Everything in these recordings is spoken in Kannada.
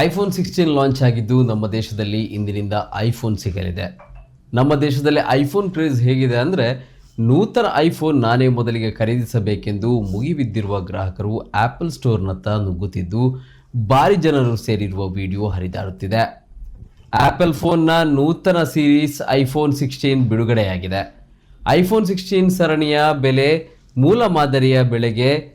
ಐಫೋನ್ ಸಿಕ್ಸ್ಟೀನ್ ಲಾಂಚ್ ಆಗಿದ್ದು ನಮ್ಮ ದೇಶದಲ್ಲಿ ಇಂದಿನಿಂದ ಐಫೋನ್ ಸಿಗಲಿದೆ. ನಮ್ಮ ದೇಶದಲ್ಲಿ ಐಫೋನ್ ಕ್ರೇಜ್ ಹೇಗಿದೆ ಅಂದರೆ ನೂತನ ಐಫೋನ್ ನಾನೇ ಮೊದಲಿಗೆ ಖರೀದಿಸಬೇಕೆಂದು ಮುಗಿಬಿದ್ದಿರುವ ಗ್ರಾಹಕರು ಆ್ಯಪಲ್ ಸ್ಟೋರ್ನತ್ತ ನುಗ್ಗುತ್ತಿದ್ದು ಭಾರಿ ಜನರು ಸೇರಿರುವ ವಿಡಿಯೋ ಹರಿದಾಡುತ್ತಿದೆ. ಆ್ಯಪಲ್ ಫೋನ್ನ ನೂತನ ಸೀರೀಸ್ ಐಫೋನ್ ಸಿಕ್ಸ್ಟೀನ್ ಬಿಡುಗಡೆಯಾಗಿದೆ. ಐಫೋನ್ ಸಿಕ್ಸ್ಟೀನ್ ಸರಣಿಯ ಬೆಲೆ ಮೂಲ ಮಾದರಿಯ ಬೆಲೆಗೆ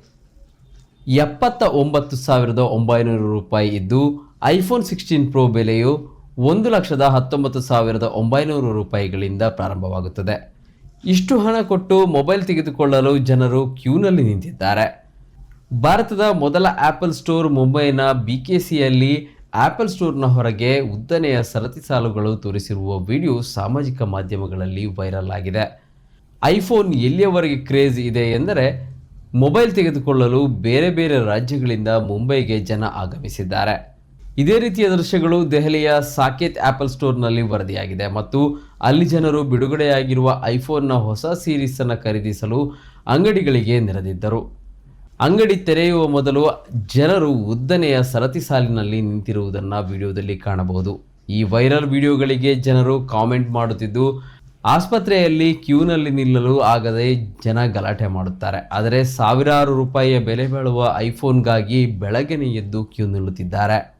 ಎಪ್ಪತ್ತ ಒಂಬತ್ತು ಸಾವಿರದ ಒಂಬೈನೂರು ರೂಪಾಯಿ ಇದ್ದು ಐಫೋನ್ ಸಿಕ್ಸ್ಟೀನ್ ಪ್ರೋ ಬೆಲೆಯು ಒಂದು ಲಕ್ಷದ ಹತ್ತೊಂಬತ್ತು ಸಾವಿರದ ಒಂಬೈನೂರು ರೂಪಾಯಿಗಳಿಂದ ಪ್ರಾರಂಭವಾಗುತ್ತದೆ. ಇಷ್ಟು ಹಣ ಕೊಟ್ಟು ಮೊಬೈಲ್ ತೆಗೆದುಕೊಳ್ಳಲು ಜನರು ಕ್ಯೂನಲ್ಲಿ ನಿಂತಿದ್ದಾರೆ. ಭಾರತದ ಮೊದಲ ಆ್ಯಪಲ್ ಸ್ಟೋರ್ ಮುಂಬೈನ ಬಿ ಕೆ ಸಿಯಲ್ಲಿ ಆ್ಯಪಲ್ ಸ್ಟೋರ್ನ ಹೊರಗೆ ಉದ್ದನೆಯ ಸರತಿ ಸಾಲುಗಳು ತೋರಿಸಿರುವ ವಿಡಿಯೋ ಸಾಮಾಜಿಕ ಮಾಧ್ಯಮಗಳಲ್ಲಿ ವೈರಲ್ ಆಗಿದೆ. ಐಫೋನ್ ಎಲ್ಲಿಯವರೆಗೆ ಕ್ರೇಜ್ ಇದೆ ಎಂದರೆ, ಮೊಬೈಲ್ ತೆಗೆದುಕೊಳ್ಳಲು ಬೇರೆ ಬೇರೆ ರಾಜ್ಯಗಳಿಂದ ಮುಂಬೈಗೆ ಜನ ಆಗಮಿಸಿದ್ದಾರೆ. ಇದೇ ರೀತಿಯ ದೃಶ್ಯಗಳು ದೆಹಲಿಯ ಸಾಕೇತ್ ಆಪಲ್ ಸ್ಟೋರ್ನಲ್ಲಿ ವರದಿಯಾಗಿದೆ ಮತ್ತು ಅಲ್ಲಿ ಜನರು ಬಿಡುಗಡೆಯಾಗಿರುವ ಐಫೋನ್ನ ಹೊಸ ಸೀರೀಸನ್ನು ಖರೀದಿಸಲು ಅಂಗಡಿಗಳಿಗೆ ನೆರೆದಿದ್ದರು. ಅಂಗಡಿ ತೆರೆಯುವ ಮೊದಲು ಜನರು ಉದ್ದನೆಯ ಸರತಿ ಸಾಲಿನಲ್ಲಿ ನಿಂತಿರುವುದನ್ನು ವಿಡಿಯೋದಲ್ಲಿ ಕಾಣಬಹುದು. ಈ ವೈರಲ್ ವಿಡಿಯೋಗಳಿಗೆ ಜನರು ಕಾಮೆಂಟ್ ಮಾಡುತ್ತಿದ್ದು, ಆಸ್ಪತ್ರೆಯಲ್ಲಿ ಕ್ಯೂನಲ್ಲಿ ನಿಲ್ಲಲು ಆಗದೆ ಜನ ಗಲಾಟೆ ಮಾಡುತ್ತಾರೆ. ಆದರೆ ಸಾವಿರಾರು ರೂಪಾಯಿಯ ಬೆಲೆ ಬಾಳುವ ಐಫೋನ್ಗಾಗಿ ಬೆಳಗ್ಗೆ ಎದ್ದು ಕ್ಯೂ ನಿಲ್ಲುತ್ತಿದ್ದಾರೆ.